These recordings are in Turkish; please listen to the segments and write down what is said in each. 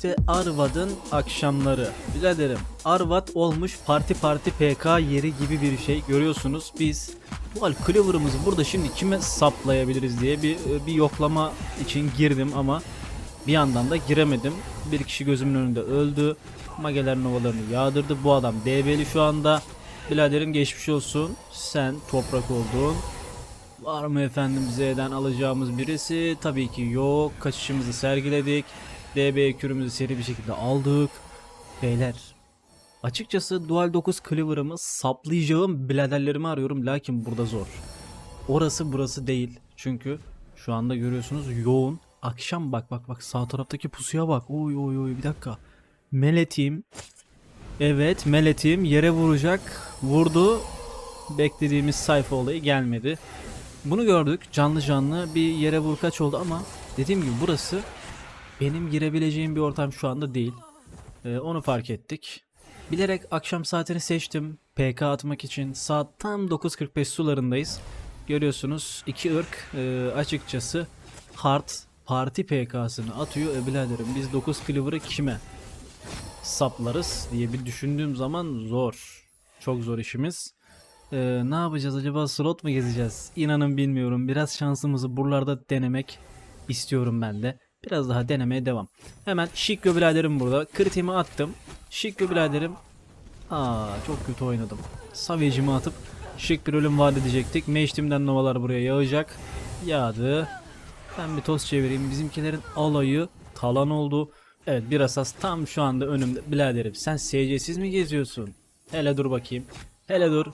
İşte Arvad'ın akşamları. Biraderim Arvad olmuş parti parti PK yeri gibi bir şey. Görüyorsunuz biz bu al Clover'ımızı burada şimdi kime saplayabiliriz diye bir bir yoklama için girdim ama bir yandan da giremedim. Bir kişi gözümün önünde öldü. Mageler novalarını yağdırdı. Bu adam DB'li şu anda. Biraderim geçmiş olsun. Sen toprak oldun. Var mı efendim Z'den alacağımız birisi? Tabii ki yok. Kaçışımızı sergiledik. DB kürümüzü seri bir şekilde aldık. Beyler açıkçası Dual 9 Cleaver'ımı saplayacağım bladerlerimi arıyorum lakin burada zor. Orası burası değil. Çünkü şu anda görüyorsunuz yoğun. Akşam bak bak bak sağ taraftaki pusuya bak. Oy oy oy bir dakika. Meletim. Evet Meletim yere vuracak. Vurdu. Beklediğimiz sayfa olayı gelmedi. Bunu gördük. Canlı canlı bir yere vurkaç oldu ama dediğim gibi burası benim girebileceğim bir ortam şu anda değil. Ee, onu fark ettik. Bilerek akşam saatini seçtim. PK atmak için saat tam 9.45 sularındayız. Görüyorsunuz iki ırk e, açıkçası hard parti PK'sını atıyor. E biraderim biz 9 Cleaver'ı kime saplarız diye bir düşündüğüm zaman zor. Çok zor işimiz. Ee, ne yapacağız acaba slot mu gezeceğiz? İnanın bilmiyorum. Biraz şansımızı buralarda denemek istiyorum ben de. Biraz daha denemeye devam. Hemen Şikyo biraderim burada. Kritimi attım. Şikyo biraderim. Aa çok kötü oynadım. Savage'imi atıp şık bir ölüm vaat edecektik. Meştimden novalar buraya yağacak. Yağdı. Ben bir toz çevireyim. Bizimkilerin alayı talan oldu. Evet bir asas tam şu anda önümde. Biraderim sen SC'siz mi geziyorsun? Hele dur bakayım. Hele dur.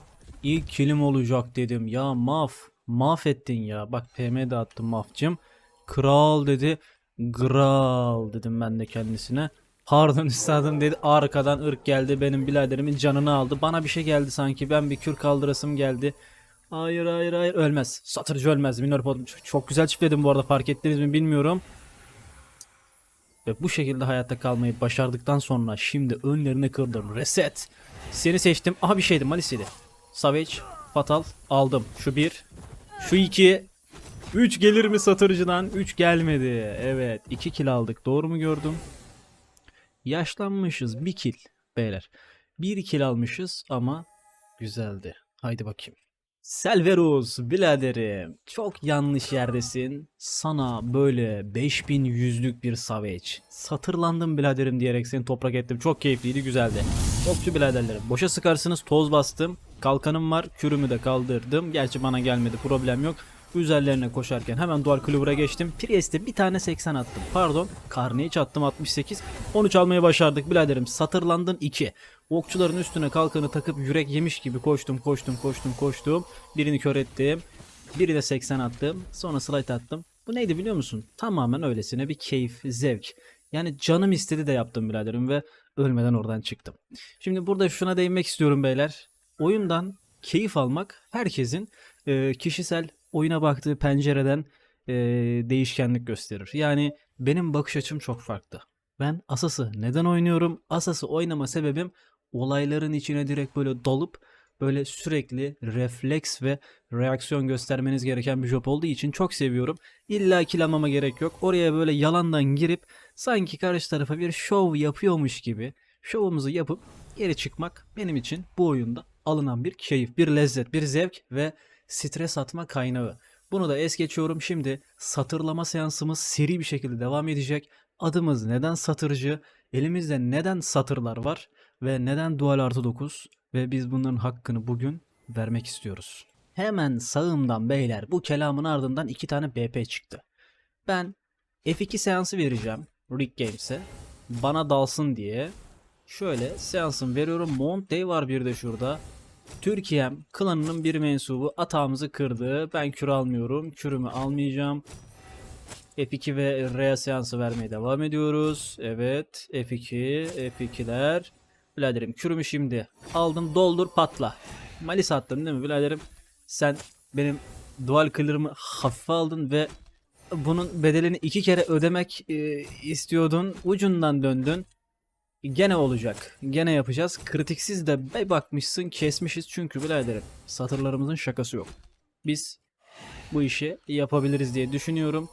İlk kilim olacak dedim. Ya maf. Mahvettin ya. Bak PM de attım mafcım. Kral dedi. Gral dedim ben de kendisine. Pardon üstadım dedi. Arkadan ırk geldi. Benim biraderimin canını aldı. Bana bir şey geldi sanki. Ben bir kür kaldırasım geldi. Hayır hayır hayır ölmez. Satırcı ölmez. Minor pot. Çok, güzel çiftledim bu arada fark ettiniz mi bilmiyorum. Ve bu şekilde hayatta kalmayı başardıktan sonra şimdi önlerine kırdım. Reset. Seni seçtim. Aha bir şeydi Malis'iydi. Savage, Fatal aldım. Şu bir. Şu iki. Üç gelir mi satırcıdan? Üç gelmedi. Evet. iki kill aldık. Doğru mu gördüm? Yaşlanmışız. Bir kill beyler. Bir kill almışız ama güzeldi. Haydi bakayım. Selverus biraderim çok yanlış yerdesin. Sana böyle 5100'lük bir savage. Satırlandım biraderim diyerek seni toprak ettim. Çok keyifliydi güzeldi. Okçu biraderlerim. Boşa sıkarsınız toz bastım. Kalkanım var. Kürümü de kaldırdım. Gerçi bana gelmedi problem yok. Üzerlerine koşarken hemen dual clover'a geçtim. Priest'e bir tane 80 attım. Pardon. Carnage attım 68. 13 almayı başardık biraderim. Satırlandın 2. Okçuların üstüne kalkanı takıp yürek yemiş gibi koştum koştum koştum koştum. Birini kör ettim. Biri de 80 attım. Sonra slide attım. Bu neydi biliyor musun? Tamamen öylesine bir keyif, zevk. Yani canım istedi de yaptım biraderim ve ölmeden oradan çıktım. Şimdi burada şuna değinmek istiyorum beyler. Oyundan keyif almak herkesin e, kişisel oyuna baktığı pencereden e, değişkenlik gösterir. Yani benim bakış açım çok farklı. Ben Asas'ı neden oynuyorum? Asas'ı oynama sebebim olayların içine direkt böyle dalıp böyle sürekli refleks ve reaksiyon göstermeniz gereken bir job olduğu için çok seviyorum. İlla kilamama gerek yok. Oraya böyle yalandan girip sanki karşı tarafa bir şov yapıyormuş gibi şovumuzu yapıp geri çıkmak benim için bu oyunda alınan bir keyif, bir lezzet, bir zevk ve stres atma kaynağı. Bunu da es geçiyorum. Şimdi satırlama seansımız seri bir şekilde devam edecek. Adımız neden satırcı? Elimizde neden satırlar var? Ve neden dual artı 9? Ve biz bunların hakkını bugün vermek istiyoruz. Hemen sağımdan beyler bu kelamın ardından iki tane BP çıktı. Ben F2 seansı vereceğim Rick Games'e. Bana dalsın diye. Şöyle seansımı veriyorum. Mount Day var bir de şurada. Türkiye'm klanının bir mensubu atağımızı kırdı. Ben kür almıyorum. Kürümü almayacağım. F2 ve Rea seansı vermeye devam ediyoruz. Evet. F2, F2'ler. Biraderim kürümü şimdi aldım doldur patla. Malis attım değil mi biraderim? Sen benim dual clear'ımı hafife aldın ve bunun bedelini iki kere ödemek e, istiyordun. Ucundan döndün. Gene olacak. Gene yapacağız. Kritiksiz de be bakmışsın kesmişiz çünkü biraderim satırlarımızın şakası yok. Biz bu işi yapabiliriz diye düşünüyorum.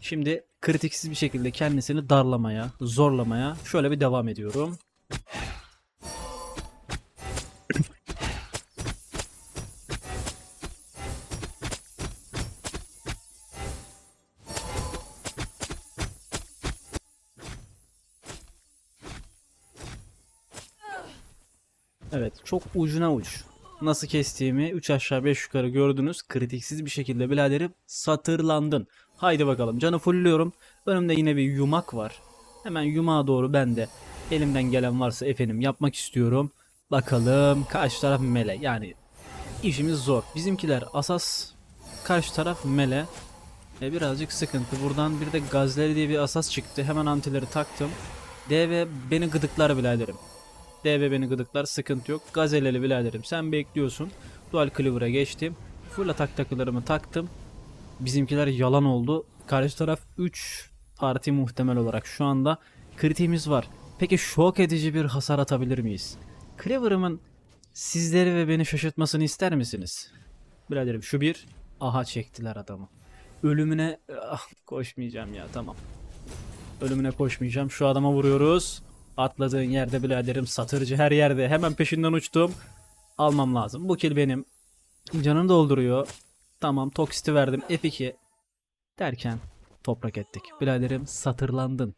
Şimdi kritiksiz bir şekilde kendisini darlamaya, zorlamaya şöyle bir devam ediyorum. Çok ucuna uç. Nasıl kestiğimi 3 aşağı 5 yukarı gördünüz. Kritiksiz bir şekilde biraderim satırlandın. Haydi bakalım canı fullüyorum. Önümde yine bir yumak var. Hemen yumağa doğru ben de elimden gelen varsa efendim yapmak istiyorum. Bakalım karşı taraf mele yani işimiz zor. Bizimkiler asas karşı taraf mele. E birazcık sıkıntı. Buradan bir de gazleri diye bir asas çıktı. Hemen antileri taktım. DV beni gıdıklar biraderim. DB beni gıdıklar sıkıntı yok. Gazeleli biraderim sen bekliyorsun. Dual Cleaver'a geçtim. Full atak takılarımı taktım. Bizimkiler yalan oldu. Karşı taraf 3 parti muhtemel olarak şu anda kritiğimiz var. Peki şok edici bir hasar atabilir miyiz? Cleaver'ımın sizleri ve beni şaşırtmasını ister misiniz? Biraderim şu bir. Aha çektiler adamı. Ölümüne ah, koşmayacağım ya tamam. Ölümüne koşmayacağım. Şu adama vuruyoruz. Atladığın yerde biraderim satırcı her yerde. Hemen peşinden uçtum. Almam lazım. Bu kill benim. Canını dolduruyor. Tamam toksiti verdim. F2 derken toprak ettik. Biraderim satırlandın.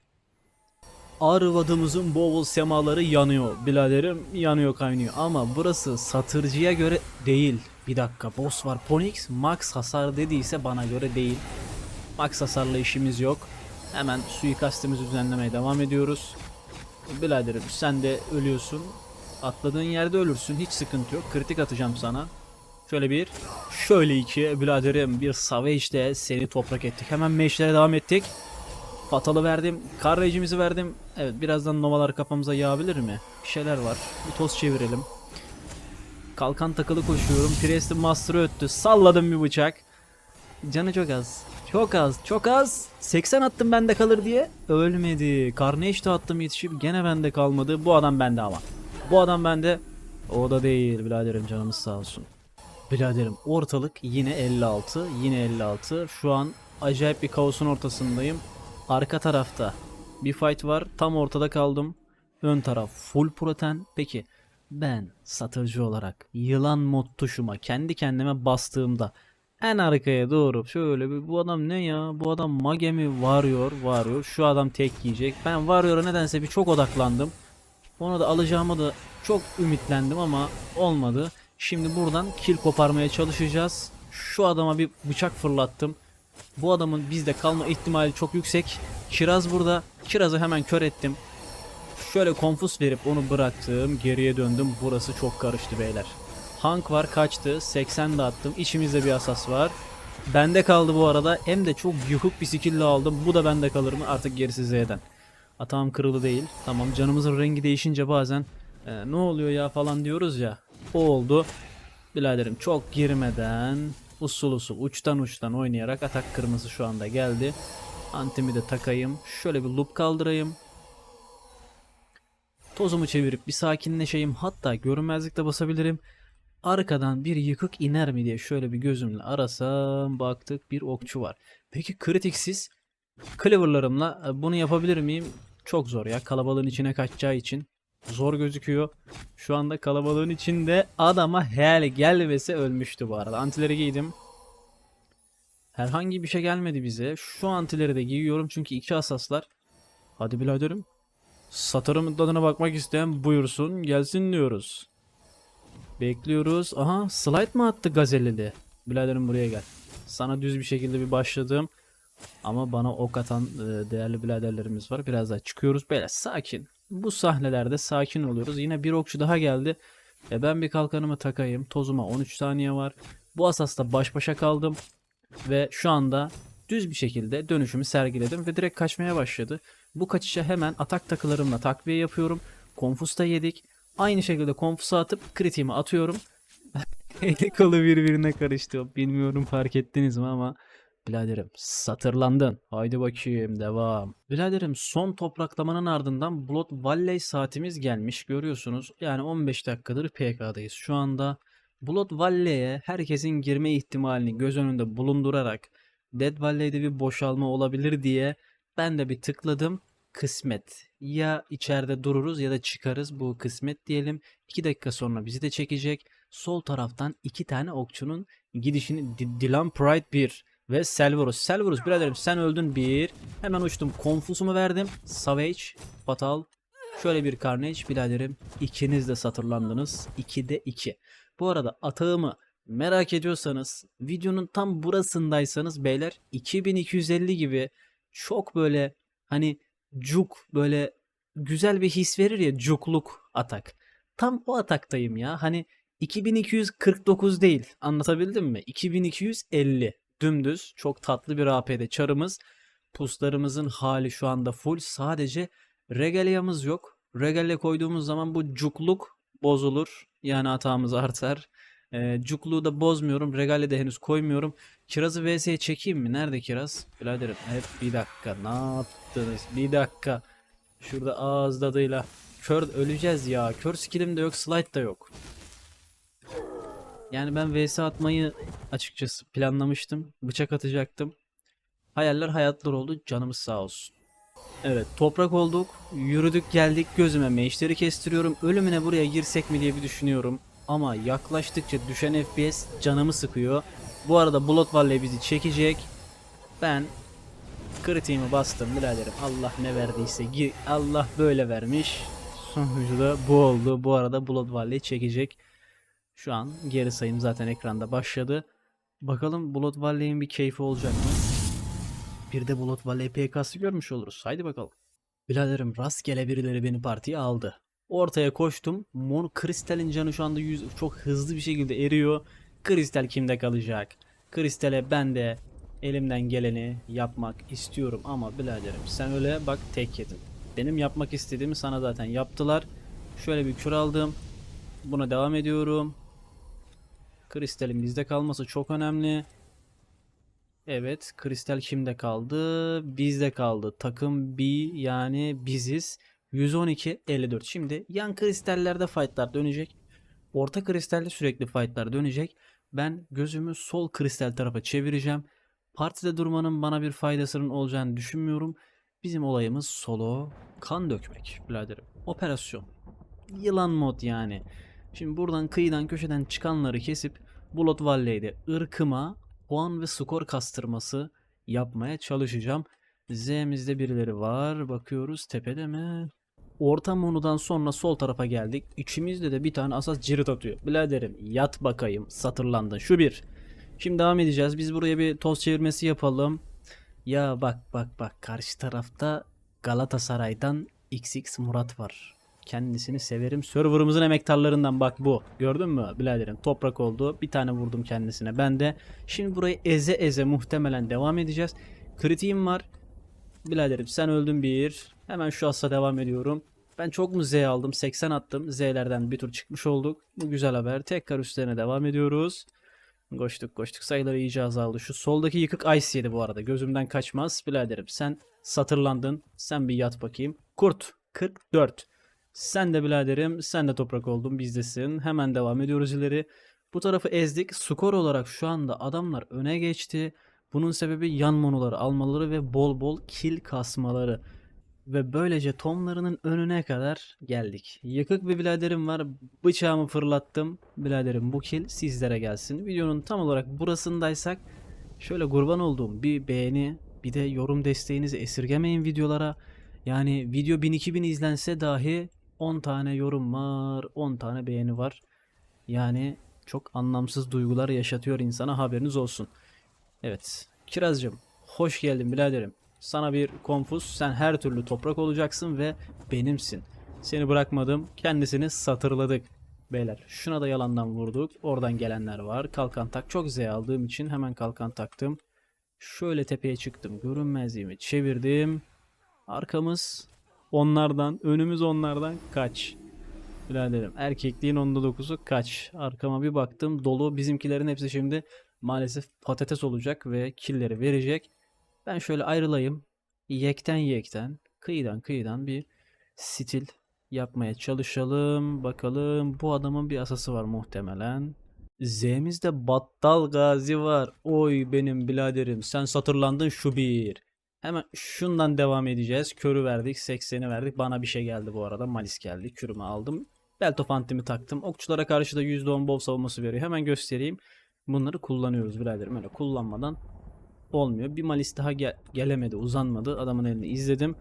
Arvadımızın bol semaları yanıyor. Biraderim yanıyor kaynıyor. Ama burası satırcıya göre değil. Bir dakika boss var. Ponix max hasar dediyse bana göre değil. Max hasarla işimiz yok. Hemen suikastimizi düzenlemeye devam ediyoruz. Biraderim sen de ölüyorsun. Atladığın yerde ölürsün. Hiç sıkıntı yok. Kritik atacağım sana. Şöyle bir. Şöyle iki. Biraderim bir Savage'de seni toprak ettik. Hemen meşlere devam ettik. Fatalı verdim. Karrayıcımızı verdim. Evet birazdan novalar kafamıza yağabilir mi? Bir şeyler var. Bir toz çevirelim. Kalkan takılı koşuyorum. Priest'in Master'ı öttü. Salladım bir bıçak. Canı çok az. Çok az. Çok az. 80 attım bende kalır diye. Ölmedi. Carnage de attım yetişip gene bende kalmadı. Bu adam bende ama. Bu adam bende. O da değil biraderim canımız sağ olsun. Biraderim ortalık yine 56. Yine 56. Şu an acayip bir kaosun ortasındayım. Arka tarafta bir fight var. Tam ortada kaldım. Ön taraf full proten. Peki ben satırcı olarak yılan mod tuşuma kendi kendime bastığımda en arkaya doğru şöyle bir bu adam ne ya? Bu adam mage mi? Varıyor, varıyor. Şu adam tek yiyecek. Ben varıyor'a nedense bir çok odaklandım. Onu da alacağıma da çok ümitlendim ama olmadı. Şimdi buradan kill koparmaya çalışacağız. Şu adama bir bıçak fırlattım. Bu adamın bizde kalma ihtimali çok yüksek. Kiraz burada. Kiraz'ı hemen kör ettim. Şöyle konfus verip onu bıraktım. Geriye döndüm. Burası çok karıştı beyler. Hank var kaçtı. 80 de attım. İçimizde bir asas var. Bende kaldı bu arada. Hem de çok yuhuk bir skill'le aldım. Bu da bende kalır mı? Artık gerisi Z'den. Atağım kırılı değil. Tamam canımızın rengi değişince bazen e, ne oluyor ya falan diyoruz ya. O oldu. Biraderim çok girmeden usul usul uçtan uçtan oynayarak atak kırmızı şu anda geldi. Antimi de takayım. Şöyle bir loop kaldırayım. Tozumu çevirip bir sakinleşeyim. Hatta görünmezlikte basabilirim. Arkadan bir yıkık iner mi diye şöyle bir gözümle arasam baktık bir okçu var. Peki kritiksiz cleaver'larımla e, bunu yapabilir miyim? Çok zor ya kalabalığın içine kaçacağı için. Zor gözüküyor. Şu anda kalabalığın içinde adama hayal gelmese ölmüştü bu arada. Antileri giydim. Herhangi bir şey gelmedi bize. Şu antileri de giyiyorum çünkü iki asaslar. Hadi biraderim. Satırımın tadına bakmak isteyen buyursun gelsin diyoruz. Bekliyoruz. Aha slide mı attı Gazellili? Biraderim buraya gel. Sana düz bir şekilde bir başladım. Ama bana ok atan e, değerli biraderlerimiz var. Biraz daha çıkıyoruz. Böyle sakin. Bu sahnelerde sakin oluyoruz. Yine bir okçu daha geldi. E ben bir kalkanımı takayım. Tozuma 13 saniye var. Bu asasta baş başa kaldım. Ve şu anda düz bir şekilde dönüşümü sergiledim ve direkt kaçmaya başladı. Bu kaçışa hemen atak takılarımla takviye yapıyorum. Konfusta yedik. Aynı şekilde konfusa atıp kritiğimi atıyorum. Eli kolu birbirine karıştı. Bilmiyorum fark ettiniz mi ama Biraderim satırlandın. Haydi bakayım devam. Biraderim son topraklamanın ardından Blood Valley saatimiz gelmiş görüyorsunuz. Yani 15 dakikadır PK'dayız şu anda. Blood Valley'e herkesin girme ihtimalini göz önünde bulundurarak Dead Valley'de bir boşalma olabilir diye Ben de bir tıkladım. Kısmet. Ya içeride dururuz ya da çıkarız. Bu kısmet diyelim. 2 dakika sonra bizi de çekecek. Sol taraftan iki tane okçunun gidişini Di- Dilan Pride 1 ve Selvarus. Selvarus biraderim sen öldün bir. Hemen uçtum. Konfusumu verdim. Savage, Fatal. Şöyle bir Carnage biraderim. İkiniz de satırlandınız. 2'de 2. Bu arada atağımı merak ediyorsanız videonun tam burasındaysanız beyler 2250 gibi çok böyle hani cuk böyle güzel bir his verir ya cukluk atak. Tam o ataktayım ya. Hani 2249 değil. Anlatabildim mi? 2250. Dümdüz çok tatlı bir AP'de çarımız. Puslarımızın hali şu anda full. Sadece regalyamız yok. Regalya koyduğumuz zaman bu cukluk bozulur. Yani hatamız artar. E, cukluğu da bozmuyorum. Regalya de henüz koymuyorum. Kirazı VS'ye çekeyim mi? Nerede kiraz? Biraderim hep bir dakika. Ne yaptınız? Bir dakika. Şurada ağız tadıyla. Kör öleceğiz ya. Kör skillim de yok. Slide da yok. Yani ben VS atmayı açıkçası planlamıştım. Bıçak atacaktım. Hayaller hayatlar oldu. Canımız sağ olsun. Evet toprak olduk. Yürüdük geldik gözüme meşleri kestiriyorum. Ölümüne buraya girsek mi diye bir düşünüyorum. Ama yaklaştıkça düşen FPS canımı sıkıyor. Bu arada Blood Valley bizi çekecek. Ben kritiğimi bastım biraderim. Allah ne verdiyse gir. Allah böyle vermiş. Sonucu da bu oldu. Bu arada Blood Valley çekecek. Şu an geri sayım zaten ekranda başladı. Bakalım Blood Valley'in bir keyfi olacak mı? Bir de Blood Valley PK'sı görmüş oluruz. Haydi bakalım. Biraderim rastgele birileri beni partiye aldı. Ortaya koştum. Mon Kristal'in canı şu anda yüz, çok hızlı bir şekilde eriyor. Kristal kimde kalacak? Kristal'e ben de elimden geleni yapmak istiyorum ama biraderim sen öyle bak tek yedin. Benim yapmak istediğimi sana zaten yaptılar. Şöyle bir kür aldım. Buna devam ediyorum. Kristal'in bizde kalması çok önemli. Evet, kristal kimde kaldı? Bizde kaldı. Takım B yani biziz. 112 54. Şimdi yan kristallerde fightlar dönecek. Orta kristalde sürekli fightlar dönecek. Ben gözümü sol kristal tarafa çevireceğim. Partide durmanın bana bir faydasının olacağını düşünmüyorum. Bizim olayımız solo kan dökmek biraderim. Operasyon. Yılan mod yani. Şimdi buradan kıyıdan köşeden çıkanları kesip Blood Valley'de ırkıma puan ve skor kastırması yapmaya çalışacağım. Z'mizde birileri var. Bakıyoruz tepede mi? Orta monudan sonra sol tarafa geldik. İçimizde de bir tane asas cirit atıyor. Biraderim yat bakayım satırlandın. Şu bir. Şimdi devam edeceğiz. Biz buraya bir toz çevirmesi yapalım. Ya bak bak bak karşı tarafta Galatasaray'dan XX Murat var. Kendisini severim. Serverımızın emektarlarından bak bu. Gördün mü biraderim? Toprak oldu. Bir tane vurdum kendisine. Ben de. Şimdi burayı eze eze muhtemelen devam edeceğiz. Kritiğim var. Biraderim sen öldün bir. Hemen şu asla devam ediyorum. Ben çok mu Z aldım? 80 attım. Z'lerden bir tur çıkmış olduk. Bu güzel haber. Tekrar üstlerine devam ediyoruz. Koştuk koştuk. Sayıları iyice azaldı. Şu soldaki yıkık Ice yedi bu arada. Gözümden kaçmaz. Biraderim sen satırlandın. Sen bir yat bakayım. Kurt 44. Sen de biraderim sen de toprak oldun bizdesin. Hemen devam ediyoruz ileri. Bu tarafı ezdik. Skor olarak şu anda adamlar öne geçti. Bunun sebebi yan monoları almaları ve bol bol kill kasmaları. Ve böylece tomlarının önüne kadar geldik. Yıkık bir biraderim var. Bıçağımı fırlattım. Biraderim bu kill sizlere gelsin. Videonun tam olarak burasındaysak şöyle kurban olduğum bir beğeni bir de yorum desteğinizi esirgemeyin videolara. Yani video 1000-2000 izlense dahi 10 tane yorum var, 10 tane beğeni var. Yani çok anlamsız duygular yaşatıyor insana haberiniz olsun. Evet. Kirazcığım hoş geldin biraderim. Sana bir konfus sen her türlü toprak olacaksın ve benimsin. Seni bırakmadım kendisini satırladık. Beyler şuna da yalandan vurduk. Oradan gelenler var. Kalkan tak çok Z aldığım için hemen kalkan taktım. Şöyle tepeye çıktım. Görünmezliğimi çevirdim. Arkamız onlardan, önümüz onlardan kaç. Biraderim erkekliğin onda dokuzu kaç. Arkama bir baktım dolu bizimkilerin hepsi şimdi maalesef patates olacak ve killeri verecek. Ben şöyle ayrılayım. Yekten yekten, kıyıdan kıyıdan bir stil yapmaya çalışalım. Bakalım bu adamın bir asası var muhtemelen. Z'mizde Battal Gazi var. Oy benim biraderim sen satırlandın şu bir. Hemen şundan devam edeceğiz. Körü verdik. 80'i verdik. Bana bir şey geldi bu arada. Malis geldi. Kürümü aldım. Belto fantimi taktım. Okçulara karşı da %10 bol savunması veriyor. Hemen göstereyim. Bunları kullanıyoruz biraderim. Öyle kullanmadan olmuyor. Bir malis daha gel- gelemedi. Uzanmadı. Adamın elini izledim.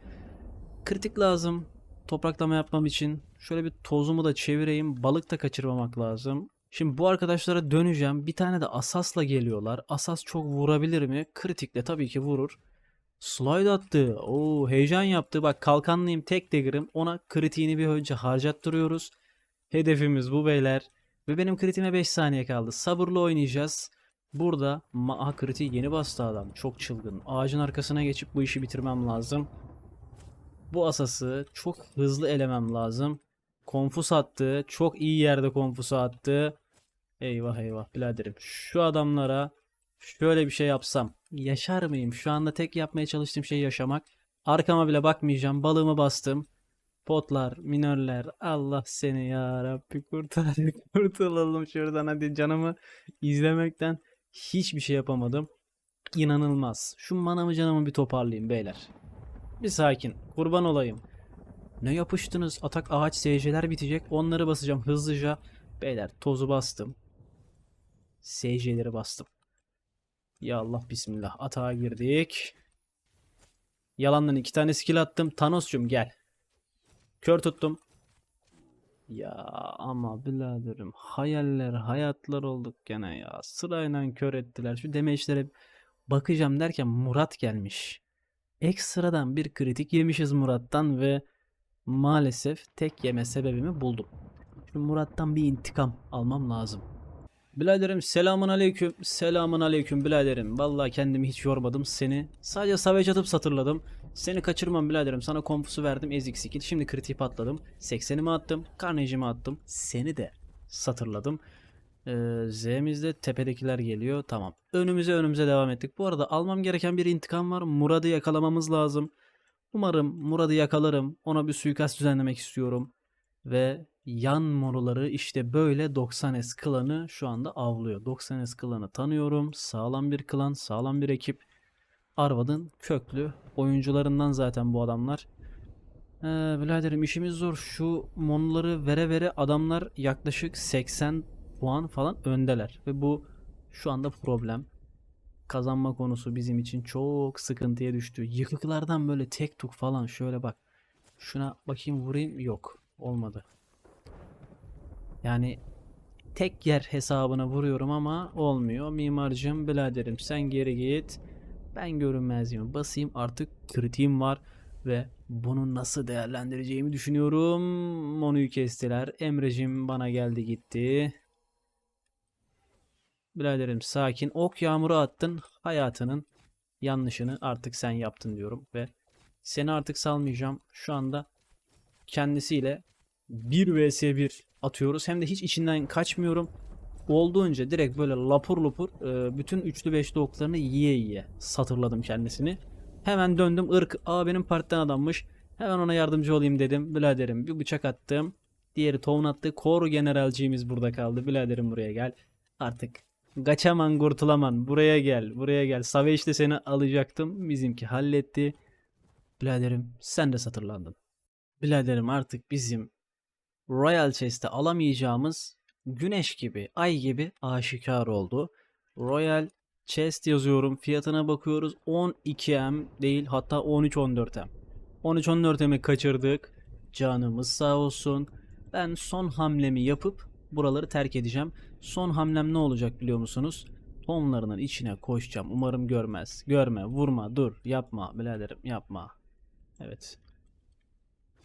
Kritik lazım. Topraklama yapmam için. Şöyle bir tozumu da çevireyim. Balık da kaçırmamak lazım. Şimdi bu arkadaşlara döneceğim. Bir tane de asasla geliyorlar. Asas çok vurabilir mi? Kritikle tabii ki vurur. Slide attı. Oo heyecan yaptı. Bak kalkanlıyım tek dagger'ım. Ona kritiğini bir önce harcattırıyoruz. Hedefimiz bu beyler. Ve benim kritime 5 saniye kaldı. Sabırlı oynayacağız. Burada Aha, kritiği yeni bastı adam. Çok çılgın. Ağacın arkasına geçip bu işi bitirmem lazım. Bu asası çok hızlı elemem lazım. Konfus attı. Çok iyi yerde konfusu attı. Eyvah eyvah biraderim. Şu adamlara şöyle bir şey yapsam yaşar mıyım? Şu anda tek yapmaya çalıştığım şey yaşamak. Arkama bile bakmayacağım. Balığımı bastım. Potlar, minörler. Allah seni ya Rabbi kurtar. Kurtulalım şuradan hadi canımı izlemekten hiçbir şey yapamadım. İnanılmaz. Şu manamı canımı bir toparlayayım beyler. Bir sakin. Kurban olayım. Ne yapıştınız? Atak ağaç SC'ler bitecek. Onları basacağım hızlıca. Beyler tozu bastım. SC'leri bastım. Ya Allah bismillah. Atağa girdik. Yalandan iki tane skill attım. Thanos'cum gel. Kör tuttum. Ya ama biraderim hayaller hayatlar olduk gene ya. Sırayla kör ettiler. Şu demeçlere bakacağım derken Murat gelmiş. Ekstradan bir kritik yemişiz Murat'tan ve maalesef tek yeme sebebimi buldum. Şu Murat'tan bir intikam almam lazım. Biraderim selamun aleyküm. Selamun aleyküm biraderim. Vallahi kendimi hiç yormadım seni. Sadece savage atıp satırladım. Seni kaçırmam biraderim. Sana kompusu verdim ezik skill. Şimdi kritiği patladım. 80'imi attım. Carnage'imi attım. Seni de satırladım. Ee, Z'mizde tepedekiler geliyor. Tamam. Önümüze önümüze devam ettik. Bu arada almam gereken bir intikam var. Murad'ı yakalamamız lazım. Umarım Murad'ı yakalarım. Ona bir suikast düzenlemek istiyorum. Ve yan moruları işte böyle 90S klanı şu anda avlıyor. 90S klanı tanıyorum. Sağlam bir klan, sağlam bir ekip. Arvad'ın köklü oyuncularından zaten bu adamlar. Ee, biraderim işimiz zor. Şu monları vere vere adamlar yaklaşık 80 puan falan öndeler. Ve bu şu anda problem. Kazanma konusu bizim için çok sıkıntıya düştü. Yıkıklardan böyle tek tuk falan şöyle bak. Şuna bakayım vurayım. Yok. Olmadı. Yani tek yer hesabına vuruyorum ama olmuyor. Mimarcığım biraderim sen geri git. Ben görünmezliğimi basayım artık kritiğim var ve bunu nasıl değerlendireceğimi düşünüyorum. Monu'yu kestiler. Emrecim bana geldi gitti. Biraderim sakin. Ok yağmuru attın. Hayatının yanlışını artık sen yaptın diyorum ve seni artık salmayacağım. Şu anda kendisiyle 1 vs 1 atıyoruz. Hem de hiç içinden kaçmıyorum. Olduğunca direkt böyle lapur lapur e, bütün üçlü beşli oklarını yiye yiye satırladım kendisini. Hemen döndüm ırk. Aa benim partiden adammış. Hemen ona yardımcı olayım dedim. Biraderim bir bıçak attım. Diğeri tohum attı. Kor generalciğimiz burada kaldı. Biraderim buraya gel. Artık kaçaman kurtulaman. Buraya gel. Buraya gel. Savage'de seni alacaktım. Bizimki halletti. Biraderim sen de satırlandın. Biraderim artık bizim Royal Chest'te alamayacağımız güneş gibi, ay gibi aşikar oldu. Royal Chest yazıyorum. Fiyatına bakıyoruz. 12M değil hatta 13-14M. 13-14M'i kaçırdık. Canımız sağ olsun. Ben son hamlemi yapıp buraları terk edeceğim. Son hamlem ne olacak biliyor musunuz? Tonlarının içine koşacağım. Umarım görmez. Görme, vurma, dur, yapma biraderim yapma. Evet.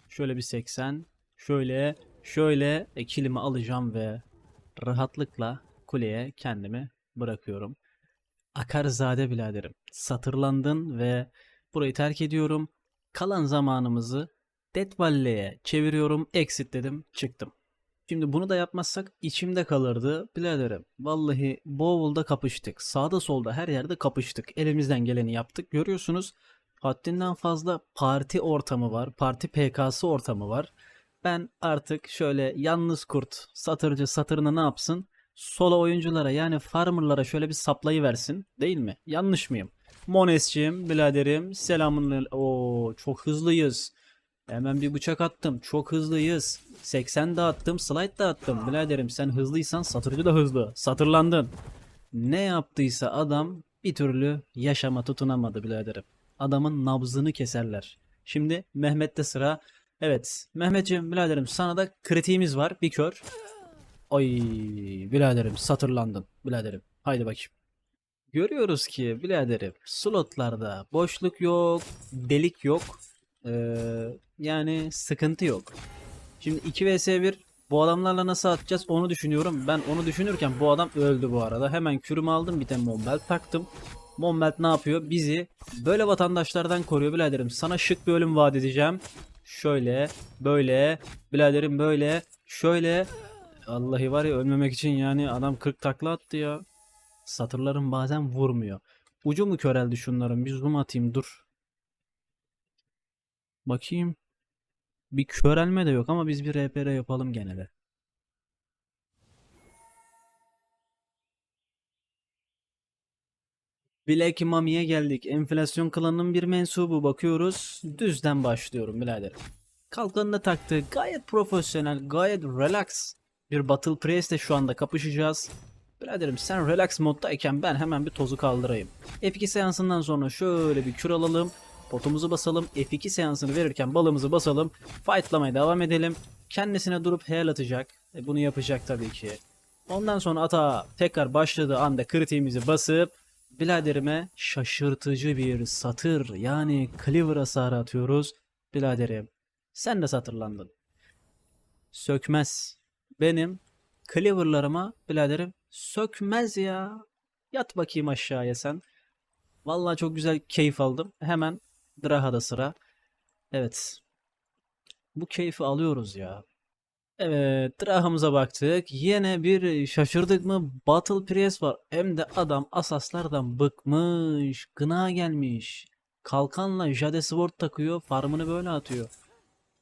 Şöyle bir 80. Şöyle, şöyle e, kilimi alacağım ve rahatlıkla kuleye kendimi bırakıyorum. Akarzade biraderim. Satırlandın ve burayı terk ediyorum. Kalan zamanımızı Death Valley'e çeviriyorum. Exit dedim. Çıktım. Şimdi bunu da yapmazsak içimde kalırdı. Biraderim vallahi Bowl'da kapıştık. Sağda solda her yerde kapıştık. Elimizden geleni yaptık. Görüyorsunuz haddinden fazla parti ortamı var. Parti PK'sı ortamı var. Ben artık şöyle yalnız kurt satırcı satırına ne yapsın? solo oyunculara yani farmerlara şöyle bir saplayı versin değil mi? Yanlış mıyım? Mones'ciğim, biraderim selamun Oo çok hızlıyız. Hemen bir bıçak attım. Çok hızlıyız. 80 de attım, slide de attım. Biraderim sen hızlıysan satırcı da hızlı. Satırlandın. Ne yaptıysa adam bir türlü yaşama tutunamadı biraderim. Adamın nabzını keserler. Şimdi Mehmet'te sıra. Evet Mehmetciğim biraderim sana da kritiğimiz var. Bir kör. Ay biraderim satırlandın biraderim. Haydi bakayım. Görüyoruz ki biraderim slotlarda boşluk yok, delik yok. Ee, yani sıkıntı yok. Şimdi 2 vs 1 bu adamlarla nasıl atacağız onu düşünüyorum. Ben onu düşünürken bu adam öldü bu arada. Hemen kürümü aldım bir tane mombelt taktım. Mombelt ne yapıyor? Bizi böyle vatandaşlardan koruyor biraderim. Sana şık bir ölüm vaat edeceğim. Şöyle, böyle, biraderim böyle, şöyle. Vallahi var ya ölmemek için yani adam 40 takla attı ya. Satırlarım bazen vurmuyor. Ucu mu köreldi şunların? Bir zoom atayım dur. Bakayım. Bir körelme de yok ama biz bir RPR yapalım gene de. Black Mummy'ye geldik. Enflasyon klanının bir mensubu bakıyoruz. Düzden başlıyorum biraderim. Kalkanını taktı. Gayet profesyonel, gayet relax. Bir Battle Priest'le şu anda kapışacağız. Biraderim sen relax moddayken ben hemen bir tozu kaldırayım. F2 seansından sonra şöyle bir kür alalım. Potumuzu basalım. F2 seansını verirken balımızı basalım. Fightlamaya devam edelim. Kendisine durup heal atacak. E, bunu yapacak tabii ki. Ondan sonra ata tekrar başladığı anda kritiğimizi basıp Biladerime şaşırtıcı bir satır yani cleaver hasarı atıyoruz. Biladerim sen de satırlandın. Sökmez. Benim cleaverlarıma biladerim sökmez ya. Yat bakayım aşağıya sen. Vallahi çok güzel keyif aldım. Hemen Draha'da sıra. Evet. Bu keyfi alıyoruz ya. Evet, Draha'mıza baktık. Yine bir şaşırdık mı? Battle Priest var. Hem de adam asaslardan bıkmış. Gına gelmiş. Kalkanla Jade Sword takıyor. Farmını böyle atıyor.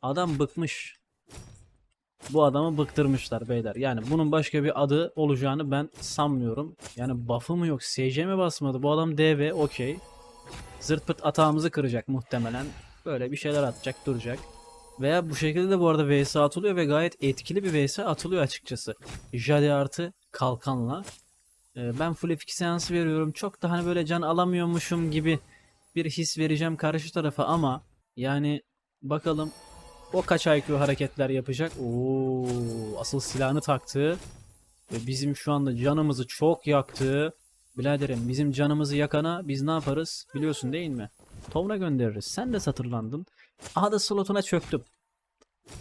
Adam bıkmış. Bu adamı bıktırmışlar beyler. Yani bunun başka bir adı olacağını ben sanmıyorum. Yani buff'ı mı yok? SC mi basmadı? Bu adam DV okey. Zırt pırt atağımızı kıracak muhtemelen. Böyle bir şeyler atacak duracak. Veya bu şekilde de bu arada VS atılıyor ve gayet etkili bir VS atılıyor açıkçası. Jade artı kalkanla. Ee, ben full F2 seansı veriyorum. Çok da hani böyle can alamıyormuşum gibi bir his vereceğim karşı tarafa ama yani bakalım o kaç IQ hareketler yapacak. Oo, asıl silahını taktı. Ve bizim şu anda canımızı çok yaktı. Biraderim bizim canımızı yakana biz ne yaparız biliyorsun değil mi? Tovra göndeririz. Sen de satırlandın. Aha da slotuna çöktüm.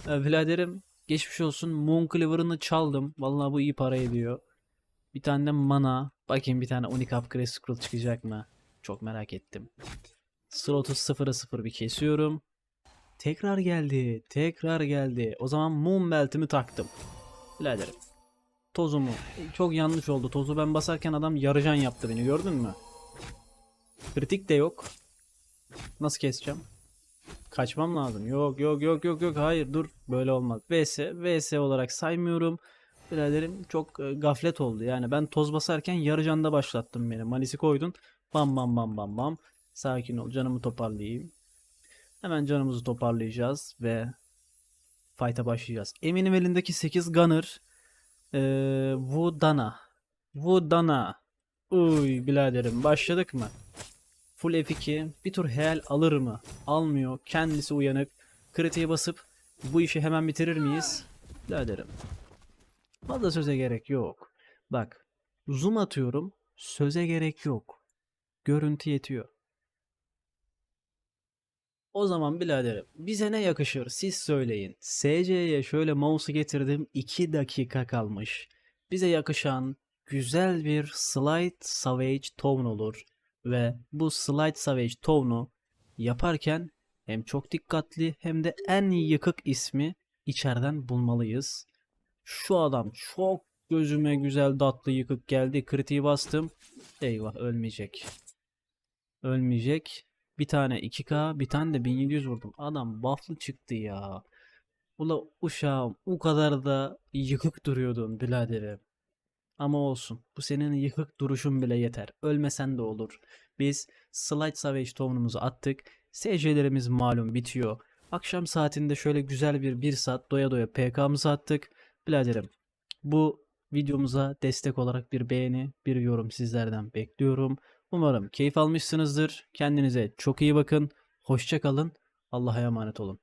Ee, biraderim geçmiş olsun. Moon Cleaver'ını çaldım. Vallahi bu iyi para ediyor. Bir tane de mana. Bakayım bir tane Unique Upgrade Scroll çıkacak mı? Çok merak ettim. Slotu 0'a 0 bir kesiyorum. Tekrar geldi. Tekrar geldi. O zaman Moon Belt'imi taktım. Biraderim. Tozumu. Çok yanlış oldu. Tozu ben basarken adam yarıcan yaptı beni. Gördün mü? Kritik de yok. Nasıl keseceğim? Kaçmam lazım. Yok yok yok yok yok hayır dur böyle olmaz. VS VS olarak saymıyorum. Biraderim çok e, gaflet oldu. Yani ben toz basarken yarı canda başlattım beni. Malisi koydun. Bam bam bam bam bam. Sakin ol canımı toparlayayım. Hemen canımızı toparlayacağız ve fight'a başlayacağız. Eminim elindeki 8 gunner ee, Vudana. Vudana. Uy biraderim başladık mı? Full F2 bir tur heal alır mı? Almıyor. Kendisi uyanık. Kritiğe basıp bu işi hemen bitirir miyiz? Biraderim. Fazla söze gerek yok. Bak. Zoom atıyorum. Söze gerek yok. Görüntü yetiyor. O zaman biraderim bize ne yakışır siz söyleyin. SC'ye şöyle mouse'u getirdim 2 dakika kalmış. Bize yakışan güzel bir Slide Savage Tone olur. Ve bu Slide Savage Tone'u yaparken hem çok dikkatli hem de en yıkık ismi içeriden bulmalıyız. Şu adam çok gözüme güzel tatlı yıkık geldi. Kritiği bastım. Eyvah ölmeyecek. Ölmeyecek. Bir tane 2K bir tane de 1700 vurdum. Adam bufflı çıktı ya. Ula uşağım o kadar da yıkık duruyordun biraderim. Ama olsun. Bu senin yıkık duruşun bile yeter. Ölmesen de olur. Biz Slide Savage tohumumuzu attık. SC'lerimiz malum bitiyor. Akşam saatinde şöyle güzel bir 1 saat doya doya PK'mızı attık. Biraderim bu videomuza destek olarak bir beğeni, bir yorum sizlerden bekliyorum. Umarım keyif almışsınızdır. Kendinize çok iyi bakın. Hoşça kalın. Allah'a emanet olun.